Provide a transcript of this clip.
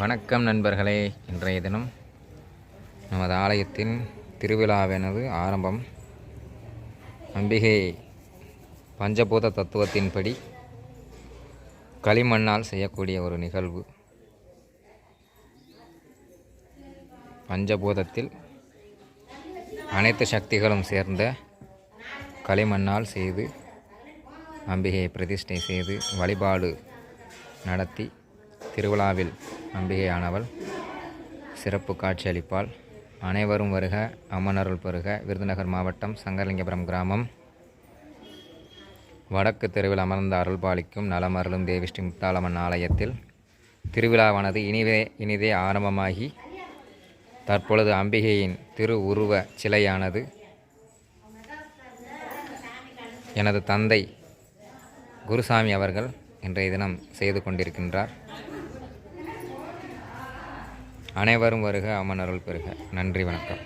வணக்கம் நண்பர்களே. இன்றைய தினம் நமது ஆலயத்தின் திருவிழாவெனது ஆரம்பம். அம்பிகை பஞ்சபூத தத்துவத்தின்படி களிமண்ணால் செய்யக்கூடிய ஒரு நிகழ்வு. பஞ்சபூதத்தில் அனைத்து சக்திகளும் சேர்ந்த களிமண்ணால் செய்து அம்பிகையை பிரதிஷ்டை செய்து வழிபாடு நடத்தி திருவிழாவில் அம்பிகையானவள் சிறப்பு காட்சியளிப்பாள். அனைவரும் வருக அம்மனருள் பெருக விருதுநகர் மாவட்டம் சங்கரலிங்கபுரம் கிராமம். வடக்கு தெருவில் அமர்ந்த அருள்பாலிக்கும் நலமருளும் தேவி ஸ்ரீ முத்தாளம்மன் ஆலயத்தில் திருவிழாவானது இனிதே இனிதே ஆரம்பமாகி தற்பொழுது அம்பிகையின் திரு உருவ சிலையானது எனது தந்தை குருசாமி அவர்கள் இன்றைய தினம் செய்து கொண்டிருக்கின்றார். அனைவரும் வருக அமனருள் அருள் பெறுக நன்றி வணக்கம்.